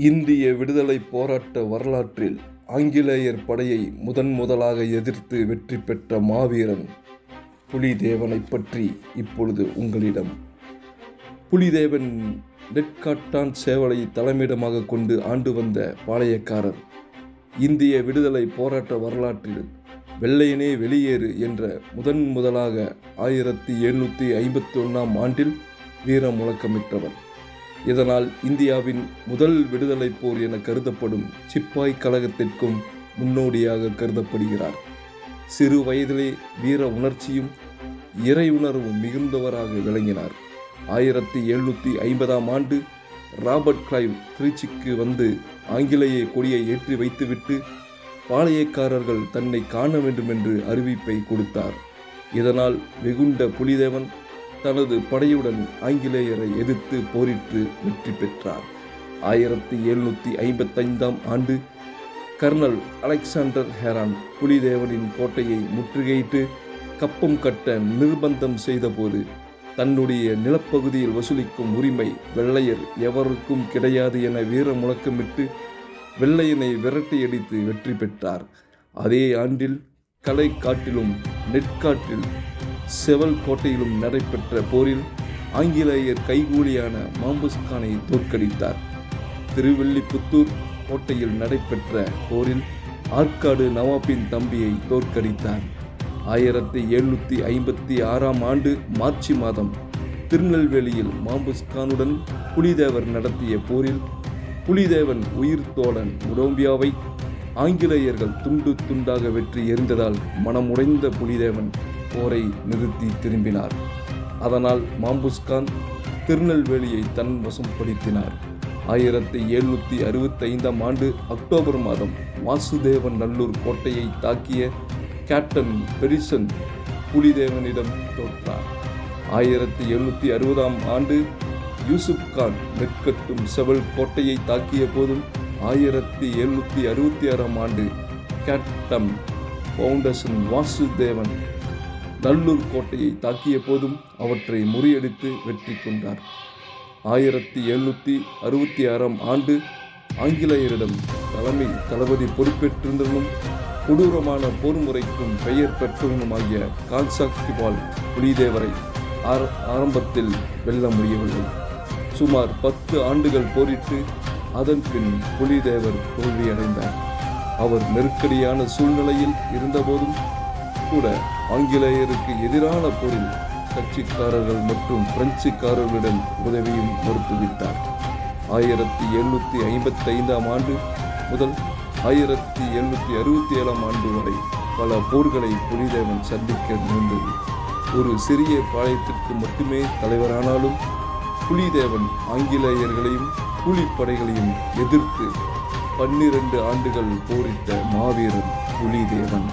இந்திய விடுதலை போராட்ட வரலாற்றில் ஆங்கிலேயர் படையை முதன் முதலாக எதிர்த்து வெற்றி பெற்ற மாவீரன் புலிதேவனைப் பற்றி இப்பொழுது உங்களிடம். புலிதேவன் நெற்காட்டான் சேவலை தலைமையிடமாக கொண்டு ஆண்டு வந்த பாளையக்காரர். இந்திய விடுதலை போராட்ட வரலாற்றில் வெள்ளையனே வெளியேறு என்ற முதன் முதலாக ஆயிரத்தி எழுநூற்றி ஐம்பத்தி ஒன்றாம் ஆண்டில் வீர முழக்கமிட்டவர் இதனால் இந்தியாவின் முதல் விடுதலைப் போர் என கருதப்படும் சிப்பாய் கழகத்திற்கும் முன்னோடியாக கருதப்படுகிறார். சிறு வயதிலே வீர உணர்ச்சியும் இறை உணர்வும் மிகுந்தவராக விளங்கினார். ஆயிரத்தி எழுநூற்றி ஐம்பதாம் ஆண்டு ராபர்ட் கிளைவ் திருச்சிக்கு வந்து ஆங்கிலேய கொடியை ஏற்றி வைத்துவிட்டு பாளையக்காரர்கள் தன்னை காண வேண்டும் என்று அறிவிப்பை கொடுத்தார். இதனால் வெகுண்ட புலிதேவன் தனது படையுடன் ஆங்கிலேயரை எதிர்த்து போரிட்டு வெற்றி பெற்றார். ஆயிரத்தி எழுநூற்றி ஐம்பத்தைந்தாம் ஆண்டு கர்னல் அலெக்சாண்டர் ஹெரான் புலிதேவனின் கோட்டையை முற்றுகையிட்டு கப்பம் கட்ட நிர்பந்தம் செய்தபோது தன்னுடைய நிலப்பகுதியில் வசூலிக்கும் உரிமை வெள்ளையர் எவருக்கும் கிடையாது என வீர முழக்கமிட்டு வெள்ளையனை விரட்டியடித்து வெற்றி பெற்றார். அதே ஆண்டில் கலை காட்டிலும் நெற்காட்டில் செவல் கோட்டையிலும் நடைபெற்ற போரில் ஆங்கிலேயர் கைகூலியான மாம்புஸ்கானை தோற்கடித்தார். திருவெள்ளிபுத்தூர் கோட்டையில் நடைபெற்ற போரில் ஆற்காடு நவாபின் தம்பியை தோற்கடித்தார். ஆயிரத்தி எழுநூற்றி ஐம்பத்தி ஆறாம் ஆண்டு மார்ச் மாதம் திருநெல்வேலியில் மாம்புஸ்கானுடன் புலிதேவர் நடத்திய போரில் புலிதேவன் உயிர் தோழன் உடம்பியாவை ஆங்கிலேயர்கள் துண்டு துண்டாக வெற்றி எறிந்ததால் மனமுடைந்த புலிதேவன் போரை நிறுத்தி திரும்பினார். அதனால் மாம்புஸ்கான் திருநெல்வேலியை தன் வசப்படுத்தினார் ஆயிரத்தி எழுநூற்றி அறுபத்தைந்தாம் ஆண்டு அக்டோபர் மாதம் வாசுதேவன் நல்லூர் கோட்டையை தாக்கிய கேப்டன் பெரிசன் புலிதேவனிடம் தோற்றார். ஆயிரத்தி எழுநூற்றி அறுபதாம் ஆண்டு யூசுப் கான் நெற்கட்டும் செவல் கோட்டையை தாக்கிய போதும் ஆயிரத்தி எழுநூற்றி அறுபத்தி ஆறாம் ஆண்டு கேட்டம் ஃபவுண்டேஷன் வாசுதேவன் நல்லூர் கோட்டையை தாக்கிய போதும் அவற்றை முறியடித்து வெற்றி கொண்டார். ஆயிரத்தி எழுநூற்றி அறுபத்தி ஆறாம் ஆண்டு ஆங்கிலேயரிடம் தலைமை தளபதி பொறுப்பேற்றிருந்தவனும் கொடூரமான போர் முறைக்கும் பெயர் பெற்றவனுமாகிய கான்சாக்டிபால் புலிதேவரை ஆர- ஆரம்பத்தில் வெல்ல முடியவில்லை. சுமார் பத்து ஆண்டுகள் போரிட்டு அதன் பின் புலிதேவர் தோல்வியடைந்தார். அவர் நெருக்கடியான சூழ்நிலையில் இருந்தபோதும் கூட ஆங்கிலேயருக்கு எதிரான போரில் கட்சிக்காரர்கள் மற்றும் பிரெஞ்சுக்காரர்களிடம் உதவியும் மறுத்துவிட்டார். ஆயிரத்தி எழுநூற்றி ஐம்பத்தி ஐந்தாம் ஆண்டு முதல் ஆயிரத்தி எழுநூற்றி அறுபத்தி ஏழாம் ஆண்டு வரை பல போர்களை புலிதேவன் சந்திக்க நேர்ந்தது ஒரு சிறிய பாளையத்திற்கு மட்டுமே தலைவரானாலும் புலிதேவன் ஆங்கிலேயர்களையும் கூலிப்படைகளையும் எதிர்த்து பன்னிரண்டு ஆண்டுகள் போரிட்ட மாவீரன் புலிதேவன்.